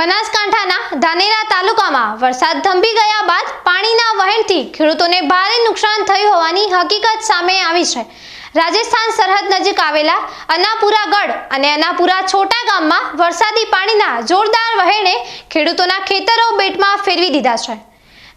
બનાસકાંઠાના ધાનેરા તાલુકામાં વરસાદ થંભી ગયા બાદ પાણીના વહેણથી ખેડૂતોને ભારે નુકસાન થયું હોવાની હકીકત સામે આવી છે. રાજસ્થાન સરહદ નજીક આવેલા અનાપુરા ગઢ અને અનાપુરા છોટા ગામમાં વરસાદી પાણીના જોરદાર વહેણે ખેડૂતોના ખેતરો બેટમાં ફેરવી દીધા છે.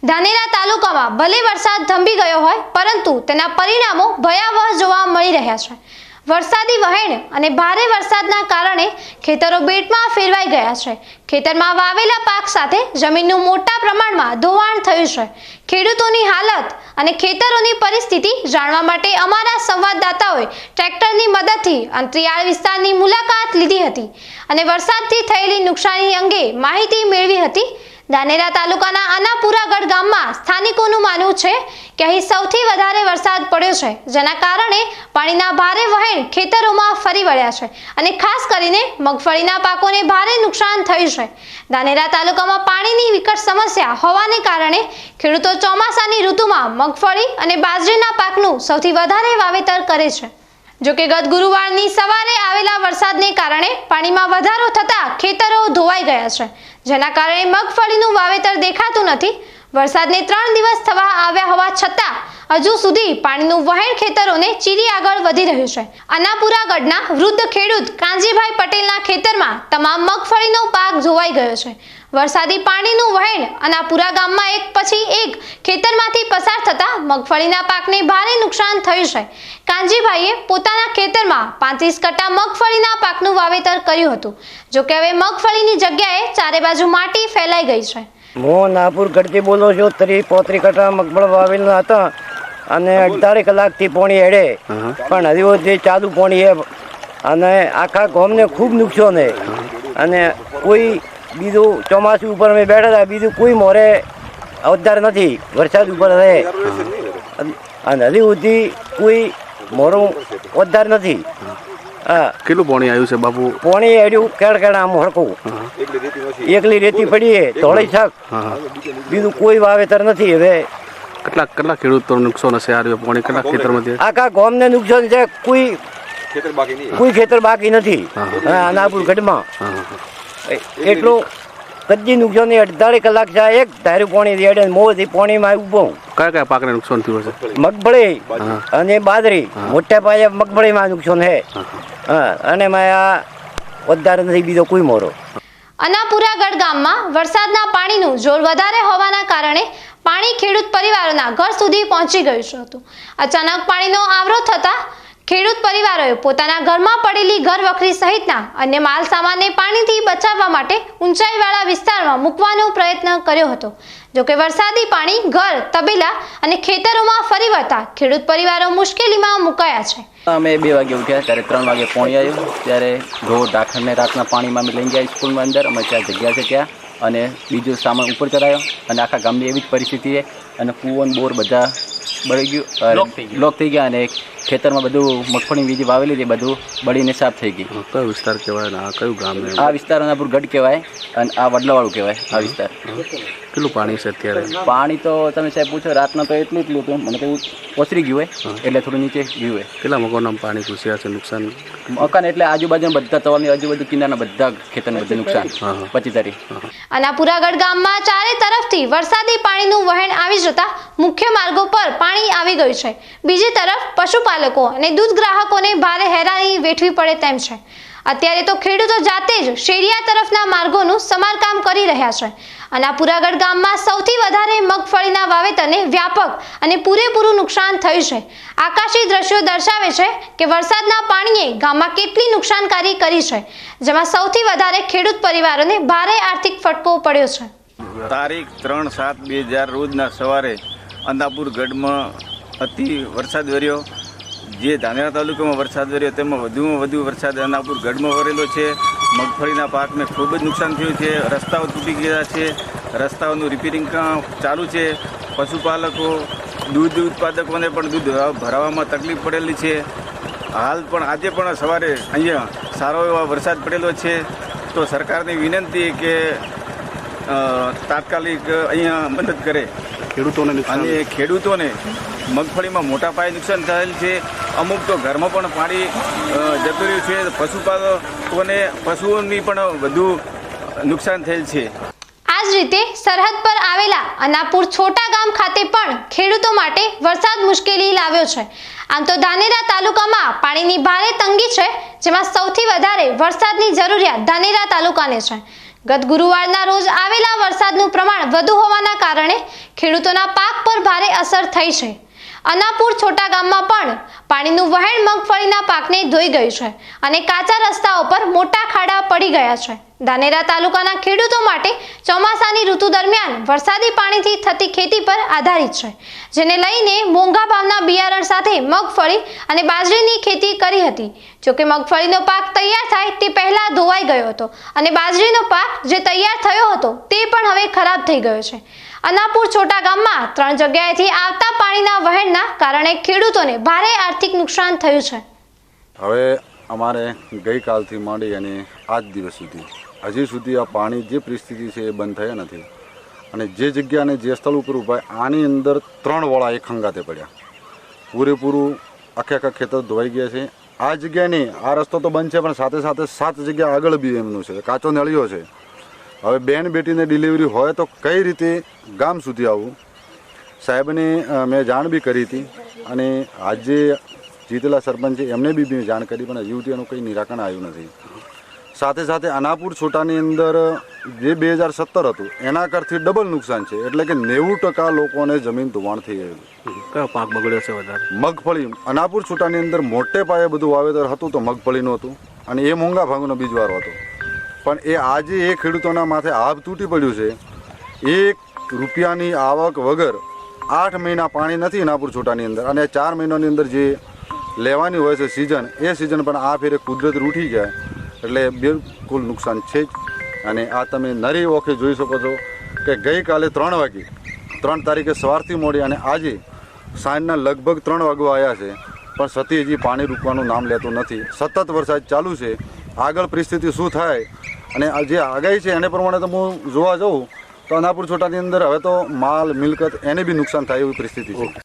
ધાનેરા તાલુકામાં ભલે વરસાદ થંભી ગયો હોય, પરંતુ તેના પરિણામો ભયાવહ જોવા મળી રહ્યા છે. વરસાદી વહેણ અને ભારે વરસાદના કારણે ખેતરો બેટમાં ફેરવાઈ ગયા છે. ખેતરમાં વાવેલા પાક સાથે જમીનનું મોટા પ્રમાણમાં ધોવાણ થયું છે. ખેડૂતોની હાલત અને ખેતરોની પરિસ્થિતિ જાણવા માટે અમારા સંવાદદાતાઓએ ટ્રેક્ટરની મદદથી અંતરિયાળ વિસ્તારની મુલાકાત લીધી હતી અને વરસાદથી થયેલી નુકસાની અંગે માહિતી મેળવી હતી. ધાનેરા તાલુકાના આનાપુરાગઢ ગામમાં સ્થાનિકોનું માનવું છે કે અહીં સૌથી વધારે વરસાદ પડ્યો છે, જેના કારણે પાણીના ભારે વહેણ ખેતરોમાં ફરી વળ્યા છે અને ખાસ કરીને મગફળીના પાકોને ભારે નુકસાન થયું છે. ધાનેરા તાલુકામાં પાણીની વિકટ સમસ્યા હોવાને કારણે ખેડૂતો ચોમાસાની ઋતુમાં મગફળી અને બાજરીના પાકનું સૌથી વધારે વાવેતર કરે છે. જોકે ગત ગુરુવારની સવારે આવેલા વરસાદને કારણે પાણીમાં વધારો થતાં ખેતરો ધોવાઈ ગયા છે. જેના કારણે મગફળીનું વાવેતર દેખાતું નથી. વરસાદને ત્રણ દિવસ થવા આવ્યા હોવા છતાં હજુ સુધી પાણીનું વહેણ ખેતરોને ચીરી આગળ વધી રહ્યું છે. અનાપુરા ગઢના વૃદ્ધ ખેડૂત કાંજીભાઈ પટેલના ખેતરમાં તમામ મગફળીનો પાક ધોવાઈ ગયો છે. વરસાદી પાણીનું વહેણ અનાપુરા ગામમાં એક પછી એક ખેતરમાંથી પસાર થતા મગફળીના પાકને ભારે નુકસાન થયું છે. કાંજીભાઈએ પોતાના ખેતરમાં પાંત્રીસ કટ્ટા મગફળીના પાકનું વાવેતર કર્યું હતું. જોકે હવે મગફળીની જગ્યાએ ચારે બાજુ માટી ફેલાઈ ગઈ છે. હું નાપુર ગઢથી બોલું છું ત્રી પોત્રી કટા મગફળ વાવેલા હતા અને અડતાળી કલાકથી પોણી એડે પણ હજી જે ચાલુ પોણી અને આખા ગામને ખૂબ નુકસાન હે અને કોઈ બીજું ચોમાસું ઉપર અમે બેઠા હતા બીજું કોઈ મોરે અવતાર નથી વરસાદ ઉપર રહે. અને હજી સુધી કોઈ મોરું અવતાર નથી. હા. કેટલું પાણી આવ્યું છે બાપુ? પોણી આવ્યું કેળ કેળ આમ હરકું એકલી રેતી પડી ધોળી શાક. બીજું કોઈ વાવેતર નથી હવે. કેટલા કેટલા ખેડૂતો નુકસાન હશે આ પાણી? કેટલા ખેતરમાંથી? આખા ગોમને નુકસાન છે કોઈ કોઈ ખેતર બાકી નથી. હા અનાપુર ગઢમાં. એટલું કદી નુકસાન નહીં અડતાળી કલાક જાય એક ધાર્યું પાણી રેડે મોથી પાણીમાં ઊભો કયા કયા પાકને નુકસાન થયું હશે? મગફળી. અને બાજરી. મોટા પાયે મગફળીમાં નુકસાન હે. અને માયા આ વધારે નથી બીજો કોઈ મોરો. અનાપુરાગઢ ગામમાં વરસાદના પાણીનું જોર વધારે હોવાના કારણે પાણી ખેડૂત પરિવારોના ઘર સુધી પહોંચી ગયું હતું. અચાનક પાણીનો આવરો થતા ખેડૂત પરિવારોએ પોતાના ઘરમાં પડેલી ઘર વખરી સહિતના અન્ય માલ સામાનને પાણીથી બચાવવા માટે ઊંચાઈવાળા વિસ્તારમાં મૂકવાનો પ્રયત્ન કર્યો હતો. જોકે વરસાદી પાણી ઘર તબેલા અને ખેતરોમાં ફરી વળતા ખેડૂત પરિવારો મુશ્કેલીમાં મુકાયા છે. અમે બે વાગે ઉઠ્યા ત્યારે ત્રણ વાગે પોણી આવ્યું. ત્યારે ઢોર ઢાખરને રાતના પાણીમાં અમે લઈ ગયા સ્કૂલમાં અંદર. અમે ત્યાં જગ્યા છે ત્યાં. અને બીજો સામાન ઉપર ચડાયો. અને આખા ગામની એવી જ પરિસ્થિતિ છે. અને કૂવો બોર બધા બળી ગયું. બ્લોક થઈ ગયા. અને ખેતરમાં બધું મગફળી બીજી વાવેલી હતી બધું બળીને સાફ થઈ ગઈ. કયો વિસ્તાર કહેવાય આ કયું ગામ આ વિસ્તાર અનાપુર ગઢ કહેવાય અને આ વડલાવાળું કહેવાય આ વિસ્તાર. કેટલું પાણી છે અત્યારે? પાણી તો તમે સાહેબ પૂછો રાતના તો એટલું એટલું હતું મને તો ઓસરી ગયું હોય એટલે થોડું નીચે ગયું હોય. કેટલા મકાનોમાં પાણી ઘૂસ્યા છે નુકસાન? મકાન એટલે આજુબાજુ બધા તવાની આજુબાજુ કિનારના બધા ખેતરને બધું નુકસાન. પચી તારીખ. અનાપુરાગઢ ગામમાં ચારે તરફથી વરસાદી પાણીનું વહેણ આવી જતા મુખ્ય માર્ગો પર પાણી આવી ગયું છે. બીજી તરફ પશુપાલકો અને દૂધ ગ્રાહકોને ભારે હેરાની વેઠવી પડે તેમ છે. અત્યારે તો ખેડૂતો જાતે જ શેરિયા તરફના માર્ગોનું સમારકામ કરી રહ્યા છે. અને પુરાગઢ ગામમાં સૌથી વધારે મગફળીના વાવેતરને વ્યાપક અને પૂરેપૂરું નુકસાન થયું છે. આકાશી દ્રશ્યો દર્શાવે છે કે વરસાદના પાણીએ ગામમાં કેટલી નુકસાનકારી કરી છે, જેમાં સૌથી વધારે ખેડૂત પરિવારોને ભારે આર્થિક ફટકો પડ્યો છે. તારીખ ત્રણ સાત બે હજાર રોજના સવારે અંદાપુર ગઢમાં અતિ વરસાદ વર્યો જે ધાનેરા તાલુકામાં વરસાદ વર્યો તેમાં વધુમાં વધુ વરસાદ અનાપુર ગઢમાં વરેલો છે. મગફળીના પાકને ખૂબ જ નુકસાન થયું છે. રસ્તાઓ તૂટી ગયા છે. રસ્તાઓનું રિપેરિંગ ચાલુ છે. પશુપાલકો, દૂધ ઉત્પાદકોને પણ દૂધ ભરાવામાં તકલીફ પડેલી છે. હાલ પણ આજે પણ સવારે અહીંયા સારો એવો વરસાદ પડેલો છે. તો સરકારની વિનંતી કે તાત્કાલિક અહીંયા મદદ કરે. ખેડૂતોને અને ખેડૂતોને મગફળીમાં મોટા પાયે નુકસાન થયેલ છે. અમુક તો ઘરમાં પણ પાણી જતું રહ્યું છે. પશુપાલકોને પશુઓની પણ વધુ નુકસાન થયેલ છે. આ જ રીતે સરહદ પર આવેલા અનાપુર છોટા ગામ ખાતે પણ ખેડૂતો માટે વરસાદ મુશ્કેલી લાવ્યો છે. આમ તો ધાનેરા તાલુકામાં પાણીની ભારે તંગી છે જેમાં સૌથી વધારે વરસાદની જરૂરિયાત ધાનેરા તાલુકાને છે. ગત ગુરુવારના રોજ આવેલા વરસાદનું પ્રમાણ વધુ હોવાના કારણે ખેડૂતોના પાક પર ભારે અસર થઈ છે. અનાપુર છોટા ગામમાં પણ પાણીનું વહેણ મગફળીના પાકને ધોઈ ગયું છે અને કાચા રસ્તાઓ પર મોટા ખાડા પડી ગયા છે. ધાનેરા તાલુકાના ખેડૂતો માટે ચોમાસાની ઋતુ દરમિયાન વરસાદી પાણીથી થતી ખેતી પર આધારિત છે, જેને લઈને મોંઘા ભાવના બિયારણ સાથે મગફળી અને બાજરીની ખેતી કરી હતી. જોકે મગફળીનો પાક તૈયાર થાય તે પહેલાં ધોવાઈ ગયો હતો અને બાજરીનો પાક જે તૈયાર થયો હતો તે પણ હવે ખરાબ થઈ ગયો છે. અનાપુર છોટા ગામમાં ત્રણ જગ્યાએથી આવતા પાણીના વહેણના કારણે ખેડૂતોને ભારે આર્થિક નુકસાન થયું છે. હવે અમારે ગઈકાલથી માંડી અને આજ દિવસ સુધી હજી સુધી આ પાણી જે પરિસ્થિતિ છે એ બંધ થયા નથી. અને જે જગ્યાને જે સ્થળ ઉપર ઊભા આની અંદર ત્રણ વળા એક હંગાતે પડ્યા. પૂરેપૂરું આખે આખા ખેતર ધોવાઈ ગયા છે. આ જગ્યા આ રસ્તો તો બંધ છે, પણ સાથે સાથે સાત જગ્યા આગળ બી એમનું છે. કાચો નળિયો છે. હવે બેન બેટીને ડિલિવરી હોય તો કઈ રીતે ગામ સુધી આવવું સાહેબને મેં જાણ બી કરી હતી. અને આજે જીતેલા સરપંચ છે એમને બી મેં જાણ કરી, પણ હજી સુધી એનું કંઈ નિરાકરણ આવ્યું નથી. સાથે સાથે અનાપુર છોટાની અંદર જે બે હજાર સત્તર હતું એના કરતી ડબલ નુકસાન છે. એટલે કે નેવું ટકા લોકોને જમીન ધોવાણ થઈ ગયેલું કયો પાક બગડ્યો છે વધારે? મગફળી અનાપુર છોટાની અંદર મોટે પાયે બધું વાવેતર હતું તો મગફળીનું હતું અને એ મોંઘા ભાગનો બીજવારો હતો. પણ એ આજે એ ખેડૂતોના માથે આભ તૂટી પડ્યું છે. એક રૂપિયાની આવક વગર આઠ મહિના પાણી નથી અનાપુર છોટાની અંદર અને ચાર મહિનાની અંદર જે લેવાની હોય છે સિઝન એ સિઝન પણ આ ફેરે કુદરત રૂઠી જાય. એટલે બિલકુલ નુકસાન છે જ. અને આ તમે નરી ઓખે જોઈ શકો છો કે ગઈકાલે ત્રણ વાગે, ત્રણ તારીખે સવારથી મોડી અને આજે સાંજના લગભગ ત્રણ વાગવા આવ્યા છે, પણ સતી હજી પાણી રૂકવાનું નામ લેતું નથી. સતત વરસાદ ચાલુ છે. આગળ પરિસ્થિતિ શું થાય અને જે આગાહી છે એને પ્રમાણે તો હું જોવા જાઉં, તો અનાપુર છોટાની અંદર હવે તો માલ, મિલકત એને બી નુકસાન થાય એવી પરિસ્થિતિ છે.